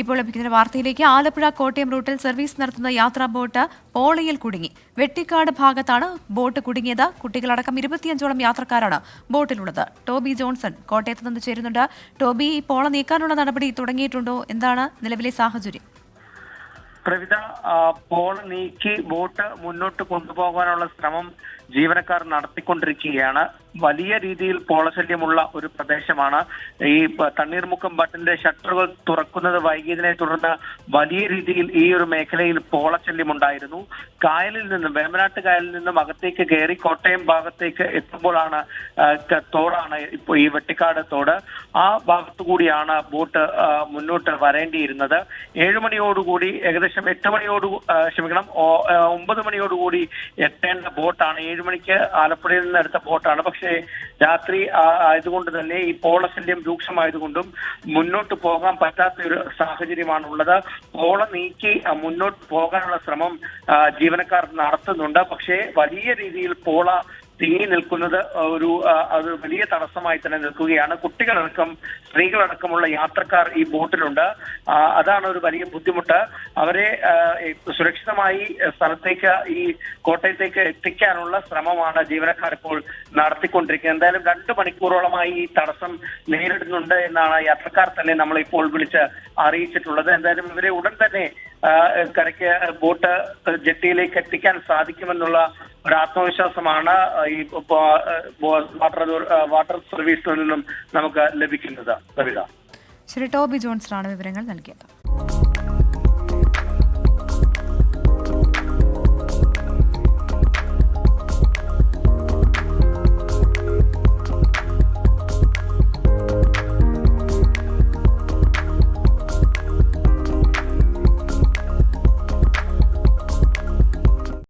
ഇപ്പോൾ ലഭിക്കുന്ന വാർത്തയിലേക്ക് ആലപ്പുഴ കോട്ടയം റൂട്ടിൽ സർവീസ് നടത്തുന്ന യാത്രാ ബോട്ട് പോളയിൽ കുടുങ്ങി. വെട്ടിക്കാട് ഭാഗത്താണ് ബോട്ട് കുടുങ്ങിയത്. കുട്ടികളടക്കം ഇരുപത്തിയഞ്ചോളം യാത്രക്കാരാണ് ബോട്ടിലുള്ളത്. ടോബി ജോൺസൺ കോട്ടയത്ത് നിന്ന് ചേരുന്നുണ്ട്. ടോബി ഈ പോള നീക്കാനുള്ള നടപടി തുടങ്ങിയിട്ടുണ്ടോ? എന്താണ് നിലവിലെ സാഹചര്യം? പ്രവിത പോൾ നീക്കി ബോട്ട് മുന്നോട്ട് കൊണ്ടുപോകാനുള്ള ശ്രമം ജീവനക്കാർ നടത്തിക്കൊണ്ടിരിക്കുകയാണ്. വലിയ രീതിയിൽ പോളശല്യമുള്ള ഒരു പ്രദേശമാണ്. ഈ തണ്ണീർമുക്കം ബട്ടിന്റെ ഷട്ടറുകൾ തുറക്കുന്നത് വൈകിയതിനെ തുടർന്ന് വലിയ രീതിയിൽ ഈ ഒരു മേഖലയിൽ പോളശല്യം ഉണ്ടായിരുന്നു കായലിൽ നിന്നും വേമ്പനാട്ട് കായലിൽ നിന്നും അകത്തേക്ക് കയറി കോട്ടയം ഭാഗത്തേക്ക് എത്തുമ്പോഴാണ് തോടാണ് ഇപ്പോൾ ഈ വെട്ടിക്കാട് തോട്. ആ ഭാഗത്തു കൂടിയാണ് ബോട്ട് മുന്നോട്ട് വരേണ്ടിയിരുന്നത്. ഏഴു മണിയോടുകൂടി ഏകദേശം എട്ട് മണിയോട് ക്ഷമിക്കണം ഒമ്പത് മണിയോടുകൂടി എത്തേണ്ട ബോട്ടാണ്. ഏഴുമണിക്ക് ആലപ്പുഴയിൽ നിന്ന് എടുത്ത ബോട്ടാണ്. പക്ഷേ രാത്രി ആയതുകൊണ്ട് തന്നെ ഈ പോളശല്യം രൂക്ഷമായതുകൊണ്ടും മുന്നോട്ട് പോകാൻ പറ്റാത്ത ഒരു സാഹചര്യമാണ് ഉള്ളത് പോള നീക്കി മുന്നോട്ട് പോകാനുള്ള ശ്രമം ജീവനക്കാർ നടത്തുന്നുണ്ട്. പക്ഷേ വലിയ രീതിയിൽ പോള തിങ്ങി നിൽക്കുന്നത് ഒരു അത് വലിയ തടസ്സമായി തന്നെ നിൽക്കുകയാണ്. കുട്ടികളടക്കം സ്ത്രീകളടക്കമുള്ള യാത്രക്കാർ ഈ ബോട്ടിലുണ്ട്. അതാണ് ഒരു വലിയ ബുദ്ധിമുട്ട്. അവരെ സുരക്ഷിതമായി സ്ഥലത്തേക്ക് ഈ കോട്ടയത്തേക്ക് എത്തിക്കാനുള്ള ശ്രമമാണ് ജീവനക്കാർ ഇപ്പോൾ നടത്തിക്കൊണ്ടിരിക്കുന്നത്. എന്തായാലും രണ്ടു മണിക്കൂറോളമായി ഈ തടസ്സം നേരിടുന്നുണ്ട് എന്നാണ് യാത്രക്കാർ തന്നെ നമ്മളിപ്പോൾ വിളിച്ച് അറിയിച്ചിട്ടുള്ളത്. എന്തായാലും ഇവരെ ഉടൻ തന്നെ കരയ്ക്ക് ബോട്ട് ജെട്ടിയിലേക്ക് എത്തിക്കാൻ സാധിക്കുമെന്നുള്ള ഒരു ആത്മവിശ്വാസമാണ് ഈ വാട്ടർ വാട്ടർ സർവീസിൽ നിന്നും നമുക്ക് ലഭിക്കുന്നത്. ശ്രീ ടോബി ജോൺസണാണ് വിവരങ്ങൾ നൽകിയത്.